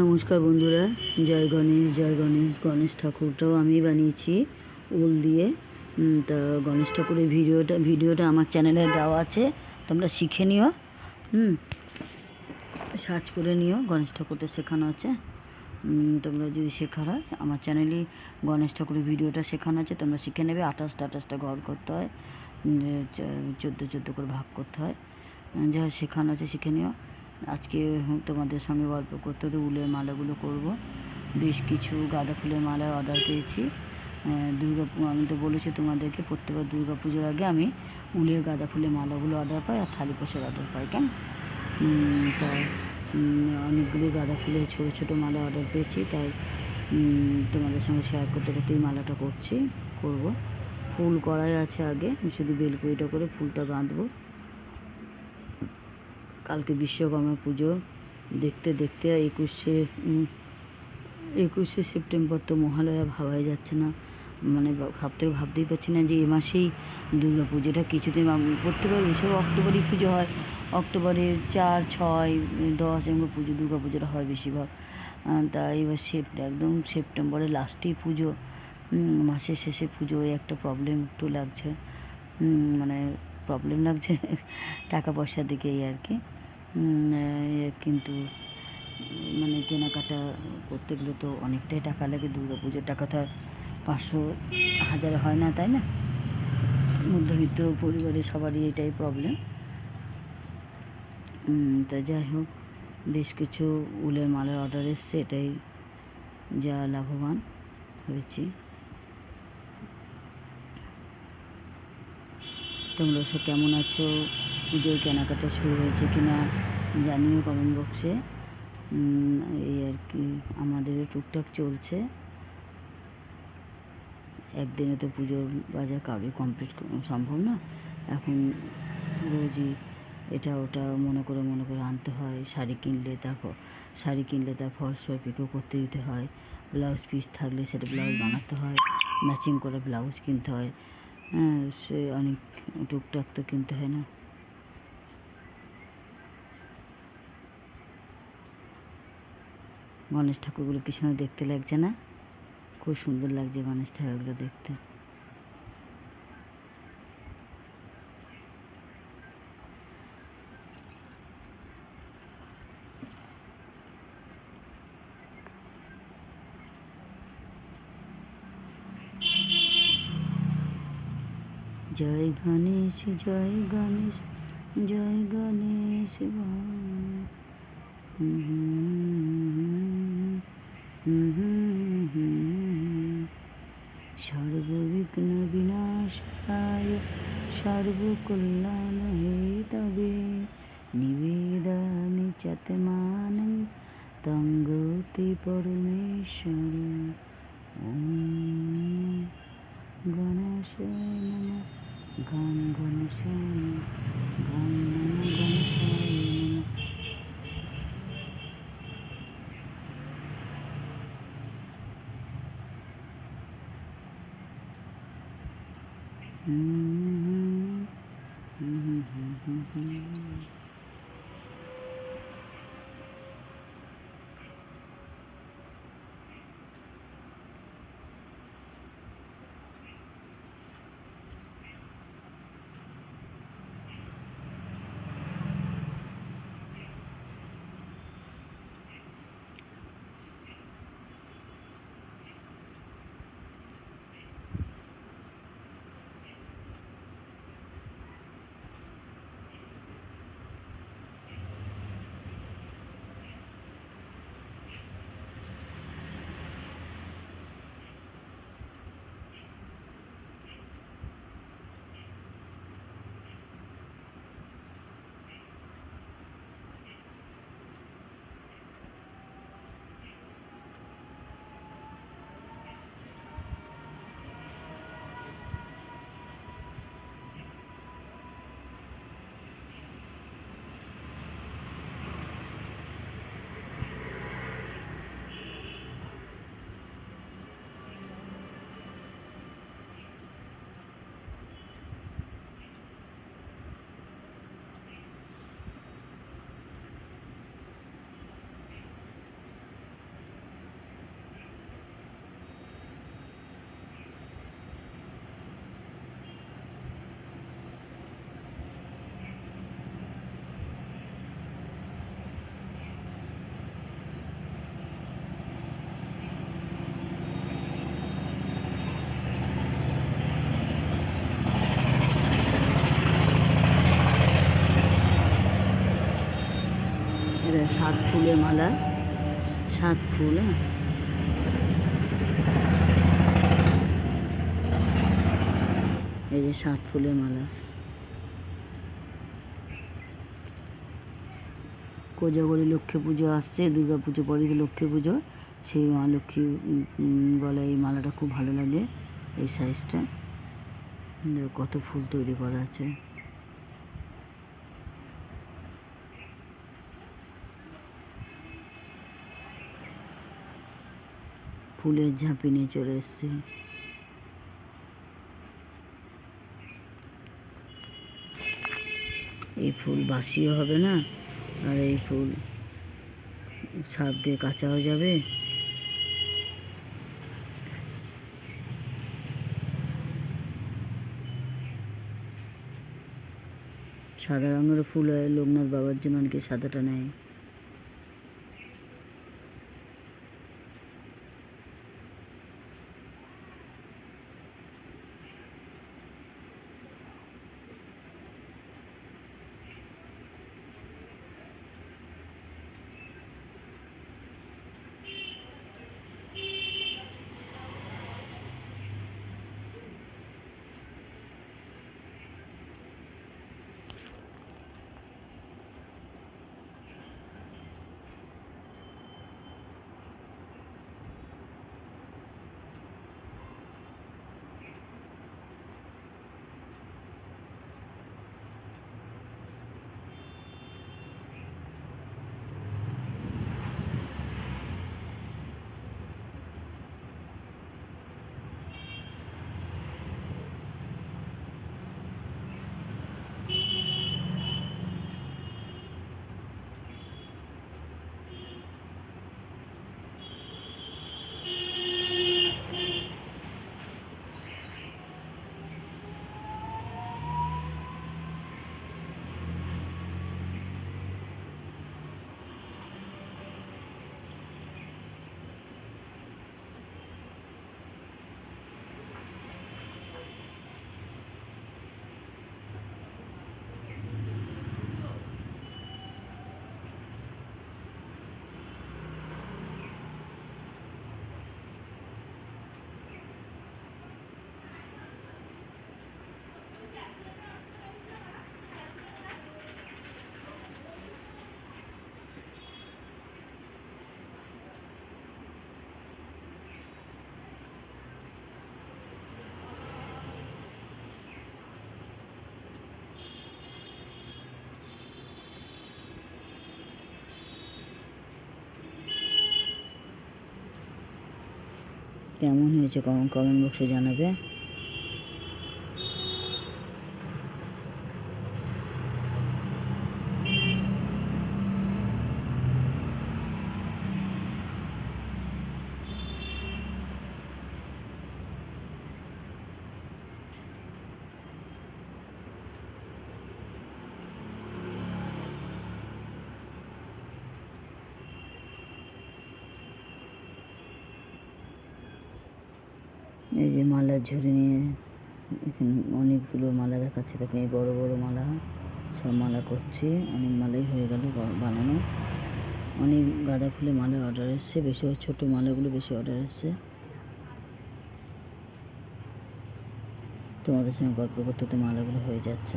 নমস্কার বন্ধুরা, জয় গণেশ জয় গণেশ গণেশ ঠাকুরটাও আমি বানিয়েছি উল দিয়ে। তা গণেশ ঠাকুরের ভিডিওটা ভিডিওটা আমার চ্যানেলে দেওয়া আছে, তোমরা শিখে নিও। হুম সার্চ করে নিও, গণেশ ঠাকুরটা শেখানো আছে। তোমরা যদি শেখার হয়, আমার চ্যানেলে গণেশ ঠাকুরের ভিডিওটা শেখানো আছে, তোমরা শিখে নেবে আঠাশটা আঠাশটা ঘর করতে হয় চোদ্দ চোদ্দ করে ভাগ করতে হয়। যা শেখানো আছে, শিখে নিও। আজকে তোমাদের সঙ্গে গল্প করতে করতে উলের মালাগুলো করব। বেশ কিছু গাঁদা ফুলের মালার অর্ডার পেয়েছি। দুর্গা আমি তো বলেছি তোমাদেরকে প্রত্যেকবার দুর্গা পুজোর আগে আমি উলের গাঁদা ফুলের মালাগুলো অর্ডার পাই আর থালি পোষার অর্ডার পাই কেন তা উম, অনেকগুলো গাঁদা ফুলের ছোটো ছোটো মালা অর্ডার পেয়েছি তাই তোমাদের সঙ্গে শেয়ার করতে করতে এই মালাটা করছি করব। ফুল করাই আছে আগে আমি শুধু বেলকুড়িটা করে ফুলটা বাঁধবো। কালকে বিশ্বকর্মা পুজো। দেখতে দেখতে একুশে একুশে সেপ্টেম্বর তো মহালয়া, ভাবাই যাচ্ছে না। মানে ভাবতে ভাবতেই পারছি না যে এ মাসেই দুর্গা পুজোটা কিছুদিন প্রত্যেকবার এসব অক্টোবরেই পুজো হয়। অক্টোবরের চার, ছয়, দশ এগুলো পুজো, দুর্গা পুজোটা হয় বেশিরভাগ। তা এবার সেপ, একদম সেপ্টেম্বরের লাস্টেই পুজো। মাসের শেষে পুজো একটা প্রবলেম একটু লাগছে। মানে প্রবলেম লাগছে টাকা পয়সার দিকে এই আর কি। কিন্তু মানে কেনাকাটা করতে গেলে তো অনেকটাই টাকা লাগে। দুর্গা পুজোর টাকা তো আর পাঁচশো হাজার হয় না, তাই না? মধ্যবিত্ত পরিবারের সবারই এটাই প্রবলেম। তা যাই হোক, বেশ কিছু উলের মালের অর্ডার এসছে, এটাই যা লাভবান হয়েছি। তোমরা সব কেমন আছো? পুজোর কেনাকাটা শুরু হয়েছে কিনা জানিও কমেন্ট বক্সে এই আর কি, আমাদের টুকটাক চলছে। একদিনে তো পুজোর বাজার কারোই কমপ্লিট সম্ভব না। এখন রোজই এটা ওটা মনে করে মনে করে আনতে হয়, শাড়ি কিনলে তারপর, শাড়ি কিনলে তার ফলস পিকও করতে দিতে হয়। ব্লাউজ পিস থাকলে সেটা ব্লাউজ বানাতে হয় ম্যাচিং করে ব্লাউজ কিনতে হয়। হ্যাঁ সে অনেক টুকটাক তো কিনতে হয় না। গণেশ ঠাকুরগুলো কি সুন্দর দেখতে লাগছে না? খুব সুন্দর লাগছে গণেশ ঠাকুরগুলো দেখতে। জয় গণেশ জয় গণেশ জয় গণেশ। সর্ববিঘ্ন বিনাশায় সর্বকল্যাণ হেতবে নিবেদামি চতমানং তঙ্গতি পরমেশ্বর। ওম গণেশায় নমঃ। গান গণেশায় নমঃ গান ফুলের মালা। সাত ফুল হ্যাঁ। এই যে সাত ফুলের মালা। কোজাগরি লক্ষ্মী পুজো আসছে, দুর্গা পুজো পরে লক্ষ্মী পুজো, সেই মা লক্ষ্মী গলায় এই মালাটা খুব ভালো লাগে, এই সাইজটা কত ফুল তৈরি করা আছে। ফুলের ঝাঁপি নিয়ে চলে এসছে। এই ফুল বাসিও হবে না, আর এই ফুল সার দিয়ে কাঁচাও যাবে। সাদা রঙের ফুল হয় লোকনাথ বাবার জন্য অনেকে সাদাটা নেয়। কেমন হয়েছে কমেন্ট বক্সে জানাবে। এই যে মালার ঝুড়ি নিয়ে এখানে অনেকগুলো মালা দেখাচ্ছে তাকে এই বড় বড় মালা, সব মালা করছে, অনেক মালাই হয়ে গেল বানানো। অনেক গাঁদা ফুলের মালা অর্ডার এসছে, বেশি ছোটো মালাগুলো বেশি অর্ডার এসছে। তোমাদের সঙ্গে গল্প করতে তো মালাগুলো হয়ে যাচ্ছে।